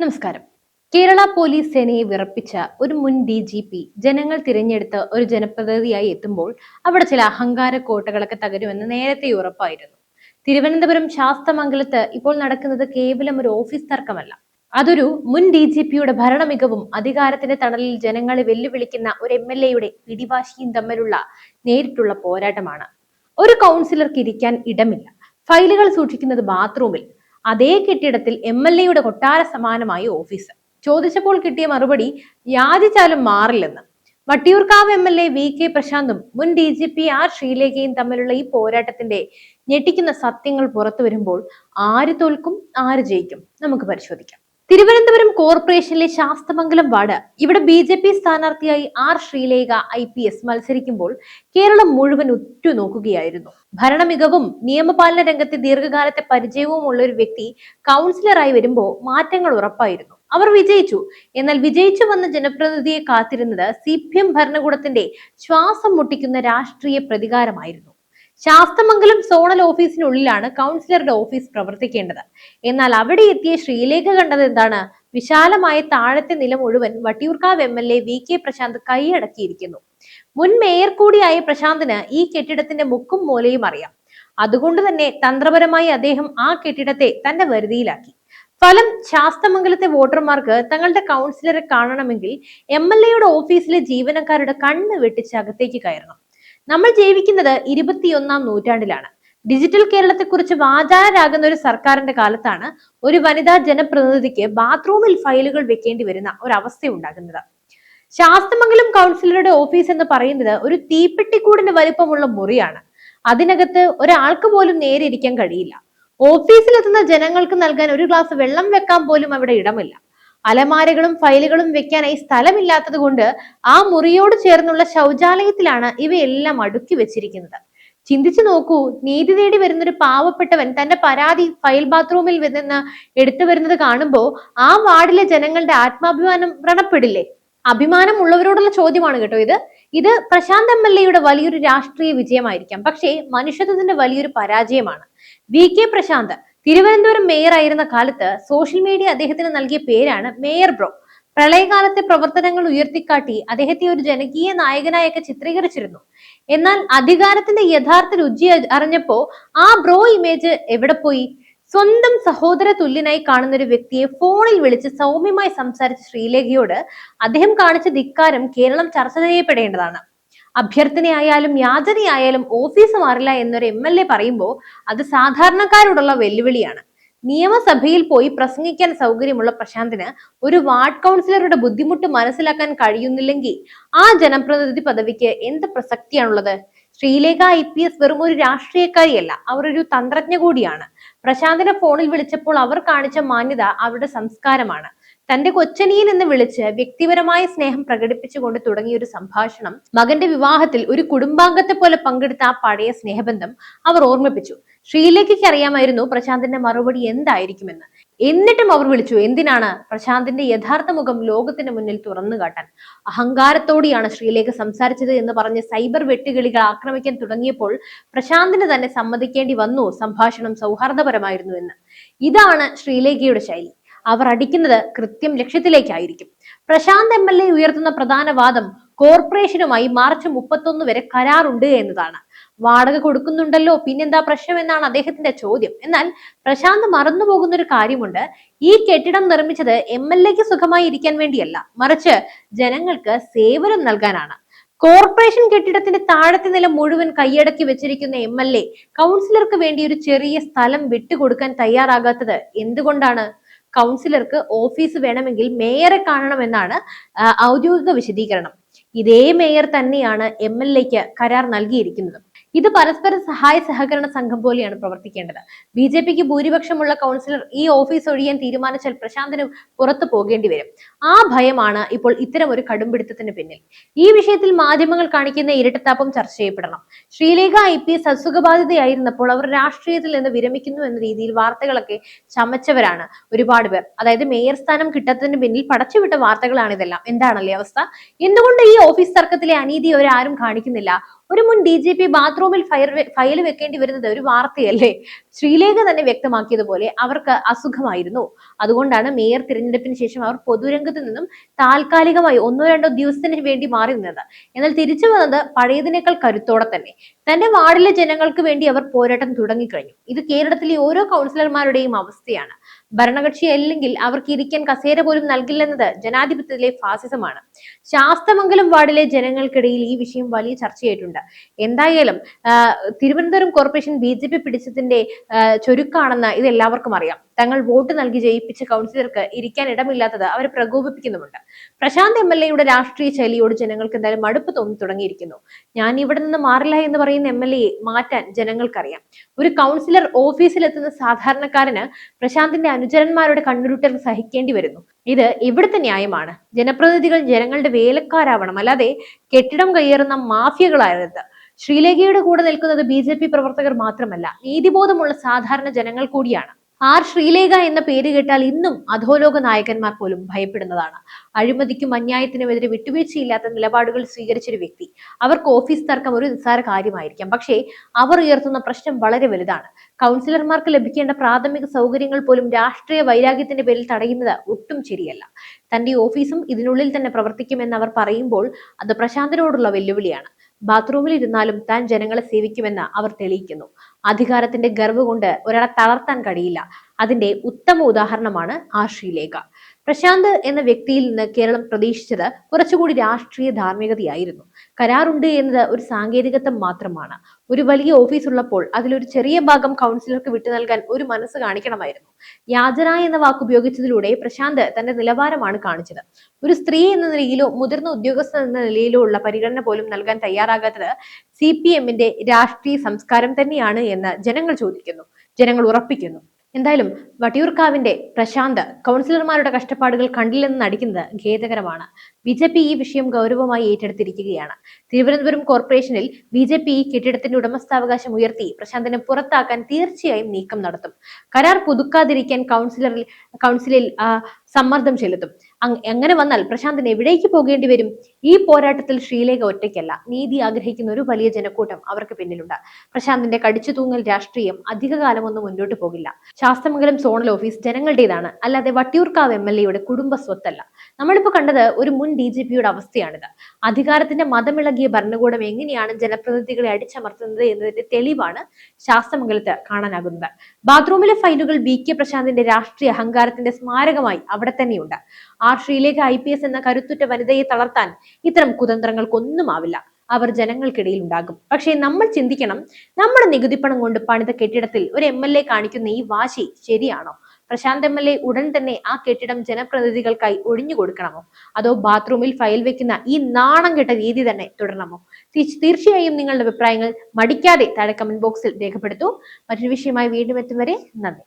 നമസ്കാരം. കേരള പോലീസ് സേനയെ വിറപ്പിച്ച ഒരു മുൻ ഡി ജി പി ജനങ്ങൾ തിരഞ്ഞെടുത്ത് ഒരു ജനപ്രതിനിധിയായി എത്തുമ്പോൾ അവിടെ ചില അഹങ്കാര കോട്ടകളൊക്കെ തകരുമെന്ന് നേരത്തെ ഉറപ്പായിരുന്നു. തിരുവനന്തപുരം ശാസ്തമംഗലത്ത് ഇപ്പോൾ നടക്കുന്നത് കേവലം ഒരു ഓഫീസ് തർക്കമല്ല. അതൊരു മുൻ ഡി ജി പിയുടെ ഭരണമികവും അധികാരത്തിന്റെ തണലിൽ ജനങ്ങളെ വെല്ലുവിളിക്കുന്ന ഒരു എം എൽ എയുടെ പിടിവാശിയും തമ്മിലുള്ള നേരിട്ടുള്ള പോരാട്ടമാണ്. ഒരു കൗൺസിലർക്ക് ഇരിക്കാൻ ഇടമില്ല. ഫയലുകൾ സൂക്ഷിക്കുന്നത് ബാത്റൂമിൽ അതേ കെട്ടിടത്തിൽ എം എൽ എയുടെ കൊട്ടാര സമാനമായ ഓഫീസ്. ചോദിച്ചപ്പോൾ കിട്ടിയ മറുപടി യാചിച്ചാലും മാറില്ലെന്ന്. Vattiyoorkavu M L A V K പ്രശാന്തും മുൻ ഡി ജി പി ആർ ശ്രീലേഖയും തമ്മിലുള്ള ഈ പോരാട്ടത്തിന്റെ ഞെട്ടിക്കുന്ന സത്യങ്ങൾ പുറത്തു വരുമ്പോൾ ആര് തോൽക്കും ആര് ജയിക്കും? നമുക്ക് പരിശോധിക്കാം. തിരുവനന്തപുരം കോർപ്പറേഷനിലെ ശാസ്തമംഗലം വാർഡ് ഇവിടെ ബി ജെ പി സ്ഥാനാർത്ഥിയായി R Sreelekha I P S മത്സരിക്കുമ്പോൾ കേരളം മുഴുവൻ ഉറ്റുനോക്കുകയായിരുന്നു. ഭരണമികവും നിയമപാലന രംഗത്തെ ദീർഘകാലത്തെ പരിചയവും ഉള്ള ഒരു വ്യക്തി കൗൺസിലറായി വരുമ്പോൾ മാറ്റങ്ങൾ ഉറപ്പായിരുന്നു. അവർ വിജയിച്ചു. എന്നാൽ വിജയിച്ചു വന്ന ജനപ്രതിനിധിയെ കാത്തിരുന്നത് സി ഭരണകൂടത്തിന്റെ ശ്വാസം മുട്ടിക്കുന്ന രാഷ്ട്രീയ പ്രതികാരമായിരുന്നു. ശാസ്തമംഗലം സോണൽ ഓഫീസിനുള്ളിലാണ് കൗൺസിലറുടെ ഓഫീസ് പ്രവർത്തിക്കേണ്ടത്. എന്നാൽ അവിടെ എത്തിയ ശ്രീലേഖ കണ്ടത് എന്താണ്? വിശാലമായ താഴത്തെ നില മുഴുവൻ Vattiyoorkavu M L A V K Prasanth കൈയടക്കിയിരിക്കുന്നു. മുൻ മേയർ കൂടിയായ പ്രശാന്തിന് ഈ കെട്ടിടത്തിന്റെ മുക്കും മൂലയും അറിയാം. അതുകൊണ്ട് തന്നെ തന്ത്രപരമായി അദ്ദേഹം ആ കെട്ടിടത്തെ തന്റെ വരുതിയിലാക്കി. ഫലം ശാസ്തമംഗലത്തെ വോട്ടർമാർക്ക് തങ്ങളുടെ കൗൺസിലറെ കാണണമെങ്കിൽ എം എൽ എയുടെ ഓഫീസിലെ ജീവനക്കാരുടെ കണ്ണ് വെട്ടിച്ച് അകത്തേക്ക് കയറണം. നമ്മൾ ജീവിക്കുന്നത് ഇരുപത്തിയൊന്നാം നൂറ്റാണ്ടിലാണ്. ഡിജിറ്റൽ കേരളത്തെക്കുറിച്ച് വാചാരാകുന്ന ഒരു സർക്കാരിന്റെ കാലത്താണ് ഒരു വനിതാ ജനപ്രതിനിധിക്ക് ബാത്റൂമിൽ ഫയലുകൾ വെക്കേണ്ടി വരുന്ന ഒരു അവസ്ഥ ഉണ്ടാകുന്നത് ശാസ്തമംഗലം കൗൺസിലറുടെ ഓഫീസ് എന്ന് പറയുന്നത് ഒരു തീപ്പെട്ടിക്കൂടിന് വലിപ്പമുള്ള മുറിയാണ്. അതിനകത്ത് ഒരാൾക്ക് പോലും നേരെ ഇരിക്കാൻ കഴിയില്ല. ഓഫീസിലെത്തുന്ന ജനങ്ങൾക്ക് നൽകാൻ ഒരു ഗ്ലാസ് വെള്ളം വെക്കാൻ പോലും അവിടെ ഇടമില്ല. അലമാരകളും ഫയലുകളും വെക്കാനായി സ്ഥലമില്ലാത്തത് കൊണ്ട് ആ മുറിയോട് ചേർന്നുള്ള ശൗചാലയത്തിലാണ് ഇവയെല്ലാം അടുക്കി വെച്ചിരിക്കുന്നത്. ചിന്തിച്ചു നോക്കൂ നീതി തേടി വരുന്നൊരു പാവപ്പെട്ടവൻ തന്റെ പരാതി ഫയൽ ബാത്റൂമിൽ നിന്ന് എടുത്തു വരുന്നത് കാണുമ്പോൾ ആ വാർഡിലെ ജനങ്ങളുടെ ആത്മാഭിമാനം വ്രണപ്പെടില്ലേ? അഭിമാനമുള്ളവരോടുള്ള ചോദ്യമാണ് കേട്ടോ ഇത്. ഇത് പ്രശാന്ത് എം എൽ എയുടെ വലിയൊരു രാഷ്ട്രീയ വിജയമായിരിക്കാം. പക്ഷേ മനുഷ്യത്വത്തിന്റെ വലിയൊരു പരാജയമാണ്. V K Prasanth Thiruvananthapuram mayor ആയിരുന്ന കാലത്ത് സോഷ്യൽ മീഡിയ അദ്ദേഹത്തിന് നൽകിയ പേരാണ് മേയർ ബ്രോ പ്രളയകാലത്തെ പ്രവർത്തനങ്ങൾ ഉയർത്തിക്കാട്ടി അദ്ദേഹത്തെ ഒരു ജനകീയ നായകനായൊക്കെ ചിത്രീകരിച്ചിരുന്നു. എന്നാൽ അധികാരത്തിന്റെ യഥാർത്ഥ രുചി അറിഞ്ഞപ്പോ ആ ബ്രോ ഇമേജ് എവിടെ പോയി? സ്വന്തം സഹോദര തുല്യനായി കാണുന്ന ഒരു വ്യക്തിയെ ഫോണിൽ വിളിച്ച് സൗമ്യമായി സംസാരിച്ച ശ്രീലേഖയോട് അദ്ദേഹം കാണിച്ച ധിക്കാരം കേരളം ചർച്ച ചെയ്യപ്പെടേണ്ടതാണ്. അഭ്യർത്ഥനയായാലും യാചനയായാലും ഓഫീസ് മാറില്ല എന്നൊരു എം എൽ എ പറയുമ്പോൾ അത് സാധാരണക്കാരോടുള്ള വെല്ലുവിളിയാണ്. നിയമസഭയിൽ പോയി പ്രസംഗിക്കാൻ സൗകര്യമുള്ള പ്രശാന്തിന് ഒരു വാർഡ് കൗൺസിലറുടെ ബുദ്ധിമുട്ട് മനസ്സിലാക്കാൻ കഴിയുന്നില്ലെങ്കിൽ ആ ജനപ്രതിനിധി പദവിക്ക് എന്ത് പ്രസക്തിയാണുള്ളത്? ശ്രീലേഖ ഐ പി എസ് വെറും ഒരു രാഷ്ട്രീയക്കാരിയല്ല അവർ ഒരു തന്ത്രജ്ഞ കൂടിയാണ്. പ്രശാന്തിനെ ഫോണിൽ വിളിച്ചപ്പോൾ അവർ കാണിച്ച മാന്യത അവരുടെ സംസ്കാരമാണ്. തന്റെ കൊച്ചനിയൻ എന്ന് വിളിച്ച് വ്യക്തിപരമായ സ്നേഹം പ്രകടിപ്പിച്ചുകൊണ്ട് തുടങ്ങിയ ഒരു സംഭാഷണം മകന്റെ വിവാഹത്തിൽ ഒരു കുടുംബാംഗത്തെ പോലെ പങ്കെടുത്ത ആ പഴയ സ്നേഹബന്ധം അവർ ഓർമ്മിപ്പിച്ചു. ശ്രീലേഖയ്ക്ക് അറിയാമായിരുന്നു പ്രശാന്തിന്റെ മറുപടി എന്തായിരിക്കുമെന്ന്. എന്നിട്ടും അവർ വിളിച്ചു എന്തിനാണ് പ്രശാന്തിന്റെ യഥാർത്ഥ മുഖം ലോകത്തിന് മുന്നിൽ തുറന്നു കാട്ടാൻ? അഹങ്കാരത്തോടെയാണ് ശ്രീലേഖ സംസാരിച്ചത് എന്ന് പറഞ്ഞ് സൈബർ വെട്ടുകിളികൾ ആക്രമിക്കാൻ തുടങ്ങിയപ്പോൾ പ്രശാന്തിന് തന്നെ സമ്മതിക്കേണ്ടി വന്നു സംഭാഷണം സൗഹാർദ്ദപരമായിരുന്നു എന്ന്. ഇതാണ് ശ്രീലേഖയുടെ ശൈലി. അവർ അടിക്കുന്നത് കൃത്യം ലക്ഷ്യത്തിലേക്കായിരിക്കും. പ്രശാന്ത് എം എൽ എ ഉയർത്തുന്ന പ്രധാന വാദം കോർപ്പറേഷനുമായി മാർച്ച് മുപ്പത്തൊന്ന് വരെ കരാറുണ്ട് എന്നതാണ്. വാടക കൊടുക്കുന്നുണ്ടല്ലോ പിന്നെന്താ പ്രശ്നം എന്നാണ് അദ്ദേഹത്തിന്റെ ചോദ്യം. എന്നാൽ പ്രശാന്ത് മറന്നുപോകുന്ന ഒരു കാര്യമുണ്ട്. ഈ കെട്ടിടം നിർമ്മിച്ചത് എം എൽ എക്ക് സുഖമായി ഇരിക്കാൻ വേണ്ടിയല്ല മറിച്ച് ജനങ്ങൾക്ക് സേവനം നൽകാനാണ്. കോർപ്പറേഷൻ കെട്ടിടത്തിന്റെ താഴത്തെ നില മുഴുവൻ കൈയടക്കി വെച്ചിരിക്കുന്ന എം എൽ എ കൗൺസിലർക്ക് വേണ്ടി ഒരു ചെറിയ സ്ഥലം വിട്ടുകൊടുക്കാൻ തയ്യാറാകാത്തത് എന്തുകൊണ്ടാണ്? കൗൺസിലർക്ക് ഓഫീസ് വേണമെങ്കിൽ മേയറെ കാണണമെന്നാണ് ഔദ്യോഗിക വിശദീകരണം. ഇതേ മേയർ തന്നെയാണ് എം എൽ എക്ക് കരാർ നൽകിയിരിക്കുന്നത്. ഇത് പരസ്പര സഹായ സഹകരണ സംഘം പോലെയാണ് പ്രവർത്തിക്കേണ്ടത്. ബി ജെ പിക്ക് ഭൂരിപക്ഷമുള്ള കൗൺസിലർ ഈ ഓഫീസ് ഒഴിയാൻ തീരുമാനിച്ചാൽ പ്രശാന്തിന് പുറത്തു പോകേണ്ടി വരും. ആ ഭയമാണ് ഇപ്പോൾ ഇത്തരം ഒരു കടുംപിടുത്തത്തിന് പിന്നിൽ. ഈ വിഷയത്തിൽ മാധ്യമങ്ങൾ കാണിക്കുന്ന ഇരട്ടത്താപ്പം ചർച്ച ചെയ്യപ്പെടണം. ശ്രീലേഖ ഐ പി എസ് അസുഖബാധിതയായിരുന്നപ്പോൾ അവർ രാഷ്ട്രീയത്തിൽ നിന്ന് വിരമിക്കുന്നു എന്ന രീതിയിൽ വാർത്തകളൊക്കെ ചമച്ചവരാണ് ഒരുപാട് പേർ. അതായത് മേയർ സ്ഥാനം കിട്ടാത്തതിന് പിന്നിൽ പടച്ചുവിട്ട വാർത്തകളാണ് ഇതെല്ലാം എന്താണല്ലേ അവസ്ഥ? എന്തുകൊണ്ട് ഈ ഓഫീസ് തർക്കത്തിലെ അനീതി അവരാരും കാണിക്കുന്നില്ല? ഒരു മുൻ ഡി ജി പി ബാത്റൂമിൽ ഫയർ ഫയൽ വെക്കേണ്ടി വരുന്നത് ഒരു വാർത്തയല്ലേ? ശ്രീലേഖ തന്നെ വ്യക്തമാക്കിയതുപോലെ അവർക്ക് അസുഖമായിരുന്നു. അതുകൊണ്ടാണ് മേയർ തിരഞ്ഞെടുപ്പിന് ശേഷം അവർ പൊതുരംഗത്ത് നിന്നും താൽക്കാലികമായി ഒന്നോ രണ്ടോ ദിവസത്തിന് വേണ്ടി മാറി നിന്നത്. എന്നാൽ തിരിച്ചു വന്നത് പഴയതിനേക്കാൾ കരുത്തോടെ തന്നെ. തന്റെ വാർഡിലെ ജനങ്ങൾക്ക് വേണ്ടി അവർ പോരാട്ടം തുടങ്ങിക്കഴിഞ്ഞു. ഇത് കേരളത്തിലെ ഓരോ കൗൺസിലർമാരുടെയും അവസ്ഥയാണ്. ഭരണകക്ഷി അല്ലെങ്കിൽ അവർക്ക് ഇരിക്കാൻ കസേര പോലും നൽകില്ലെന്നത് ജനാധിപത്യത്തിലെ ഫാസിസമാണ്. ശാസ്തമംഗലം വാർഡിലെ ജനങ്ങൾക്കിടയിൽ ഈ വിഷയം വലിയ ചർച്ചയായിട്ടുണ്ട്. എന്തായാലും Thiruvananthapuram corporation B J P പിടിച്ചതിന്റെ ചുരുക്കാണെന്ന് ഇത് എല്ലാവർക്കും അറിയാം. തങ്ങൾ വോട്ട് നൽകി ജയിപ്പിച്ച കൗൺസിലർക്ക് ഇരിക്കാൻ ഇടമില്ലാത്തത് അവരെ പ്രകോപിപ്പിക്കുന്നുമുണ്ട്. പ്രശാന്ത് എം എൽ എയുടെ രാഷ്ട്രീയ ശൈലിയോട് ജനങ്ങൾക്ക് എന്തായാലും മടുപ്പ് തോന്നി തുടങ്ങിയിരിക്കുന്നു. ഞാൻ ഇവിടെ നിന്ന് മാറില്ല എന്ന് പറയുന്ന എം എൽ എയെ മാറ്റാൻ ജനങ്ങൾക്കറിയാം. ഒരു കൗൺസിലർ ഓഫീസിലെത്തുന്ന സാധാരണക്കാരന് പ്രശാന്തിന്റെ അനുചരന്മാരുടെ കണ്ണുരുട്ടൽ സഹിക്കേണ്ടി വരുന്നു. ഇത് ഇവിടുത്തെ ന്യായമാണ്. ജനപ്രതിനിധികൾ ജനങ്ങളുടെ വേലക്കാരാവണം. അല്ലാതെ കെട്ടിടം കയ്യേറുന്ന മാഫിയകളായത് ശ്രീലേഖയുടെ കൂടെ നിൽക്കുന്നത് ബി പ്രവർത്തകർ മാത്രമല്ല. നീതിബോധമുള്ള സാധാരണ ജനങ്ങൾ കൂടിയാണ്. ആർ ശ്രീലേഖ എന്ന പേര് കേട്ടാൽ ഇന്നും അധോലോക നായകന്മാർ പോലും ഭയപ്പെടുന്നതാണ്. അഴിമതിക്കും അന്യായത്തിനുമെതിരെ വിട്ടുവീഴ്ചയില്ലാത്ത നിലപാടുകൾ സ്വീകരിച്ചൊരു വ്യക്തി അവർക്ക് ഓഫീസ് തർക്കം ഒരു നിസ്സാര കാര്യമായിരിക്കാം. പക്ഷേ അവർ ഉയർത്തുന്ന പ്രശ്നം വളരെ വലുതാണ്. കൗൺസിലർമാർക്ക് ലഭിക്കേണ്ട പ്രാഥമിക സൗകര്യങ്ങൾ പോലും രാഷ്ട്രീയ വൈരാഗ്യത്തിന്റെ പേരിൽ തടയുന്നത് ഒട്ടും ശരിയല്ല. തന്റെ ഓഫീസും ഇതിനുള്ളിൽ തന്നെ പ്രവർത്തിക്കുമെന്ന് അവർ പറയുമ്പോൾ അത് പ്രശാന്തനോടുള്ള വെല്ലുവിളിയാണ്. ബാത്റൂമിൽ ഇരുന്നാലും താൻ ജനങ്ങളെ സേവിക്കുമെന്ന് അവർ തെളിയിക്കുന്നു. അധികാരത്തിന്റെ ഗർവ് കൊണ്ട് ഒരാളെ തളർത്താൻ കഴിയില്ല. അതിന്റെ ഉത്തമ ഉദാഹരണമാണ് ആശ്രീലേഖ. ശ്രീലേഖ പ്രശാന്ത് എന്ന വ്യക്തിയിൽ നിന്ന് കേരളം പ്രതീക്ഷിച്ചത് കുറച്ചുകൂടി രാഷ്ട്രീയ ധാർമ്മികതയായിരുന്നു. കരാറുണ്ട് എന്നത് ഒരു സാങ്കേതികത്വം മാത്രമാണ്. ഒരു വലിയ ഓഫീസ് ഉള്ളപ്പോൾ അതിലൊരു ചെറിയ ഭാഗം കൗൺസിലർക്ക് വിട്ടു നൽകാൻ ഒരു മനസ്സ് കാണിക്കണമായിരുന്നു. യാചന എന്ന വാക്ക് ഉപയോഗിച്ചതിലൂടെ പ്രശാന്ത് തന്റെ നിലവാരമാണ് കാണിച്ചത്. ഒരു സ്ത്രീ എന്ന നിലയിലോ മുതിർന്ന ഉദ്യോഗസ്ഥ എന്ന നിലയിലോ ഉള്ള പരിഗണന പോലും നൽകാൻ തയ്യാറാകാത്തത് സി പി എമ്മിന്റെ രാഷ്ട്രീയ സംസ്കാരം തന്നെയാണ് എന്ന് ജനങ്ങൾ ചോദിക്കുന്നു. ജനങ്ങൾ ഉറപ്പിക്കുന്നു. എന്തായാലും വട്ടിയൂർക്കാവിന്റെ പ്രശാന്ത് കൗൺസിലർമാരുടെ കഷ്ടപ്പാടുകൾ കണ്ടില്ലെന്ന് നടിക്കുന്നത് ഖേദകരമാണ്. ബി ജെ പി ഈ വിഷയം ഗൗരവമായി ഏറ്റെടുത്തിരിക്കുകയാണ്. തിരുവനന്തപുരം കോർപ്പറേഷനിൽ ബി ജെ പി ഈ കെട്ടിടത്തിന്റെ ഉടമസ്ഥാവകാശം ഉയർത്തി പ്രശാന്തിനെ പുറത്താക്കാൻ തീർച്ചയായും നീക്കം നടത്തും. കരാർ പുതുക്കാതിരിക്കാൻ കൗൺസിലറിൽ കൗൺസിലിൽ സമ്മർദ്ദം ചെലുത്തും. അങ്ങനെ വന്നാൽ പ്രശാന്തിന് എവിടേക്ക് പോകേണ്ടി വരും? ഈ പോരാട്ടത്തിൽ ശ്രീലേഖ ഒറ്റയ്ക്കല്ല. നീതി ആഗ്രഹിക്കുന്ന ഒരു വലിയ ജനക്കൂട്ടം അവർക്ക് പിന്നിലുണ്ട്. പ്രശാന്തിന്റെ കടിച്ചു തൂങ്ങൽ രാഷ്ട്രീയം അധികകാലമൊന്നും മുന്നോട്ട് പോകില്ല. ശാസ്തമംഗലം സോണൽ ഓഫീസ് ജനങ്ങളുടേതാണ്. അല്ലാതെ വട്ടിയൂർക്കാവ് എം എൽ എയുടെ കുടുംബ സ്വത്തല്ല. നമ്മളിപ്പോ കണ്ടത് ഒരു മുൻ ഡി ജി പിയുടെ അവസ്ഥയാണിത്. അധികാരത്തിന്റെ മതമിളകിയ ഭരണകൂടം എങ്ങനെയാണ് ജനപ്രതിനിധികളെ അടിച്ചമർത്തുന്നത് എന്നതിന്റെ തെളിവാണ് ശാസ്തമംഗലത്ത് കാണാനാകുന്നത്. ബാത്റൂമിലെ ഫൈനുകൾ ബി കെ പ്രശാന്തിന്റെ രാഷ്ട്രീയ അഹങ്കാരത്തിന്റെ സ്മാരകമായി അവിടെ തന്നെയുണ്ട്. R Sreelekha I P S എന്ന കരുത്തുറ്റ വനിതയെ തളർത്താൻ ഇത്തരം കുതന്ത്രങ്ങൾക്കൊന്നും ആവില്ല അവർ ജനങ്ങൾക്കിടയിൽ ഉണ്ടാകും. പക്ഷേ നമ്മൾ ചിന്തിക്കണം നമ്മുടെ നികുതിപ്പണം കൊണ്ട് പണിത കെട്ടിടത്തിൽ ഒരു എം എൽ എ കാണിക്കുന്ന ഈ വാശി ശരിയാണോ? പ്രശാന്ത് എം എൽ എ ഉടൻ തന്നെ ആ കെട്ടിടം ജനപ്രതിനിധികൾക്കായി ഒഴിഞ്ഞു കൊടുക്കണമോ? അതോ ബാത്റൂമിൽ ഫയൽ വെക്കുന്ന ഈ നാണം കെട്ട രീതി തന്നെ തുടരണമോ? തീർച്ചയായും നിങ്ങളുടെ അഭിപ്രായങ്ങൾ മടിക്കാതെ താഴെ കമന്റ് ബോക്സിൽ രേഖപ്പെടുത്തൂ. മറ്റൊരു വിഷയമായി വീണ്ടും എത്തും വരെ നന്ദി.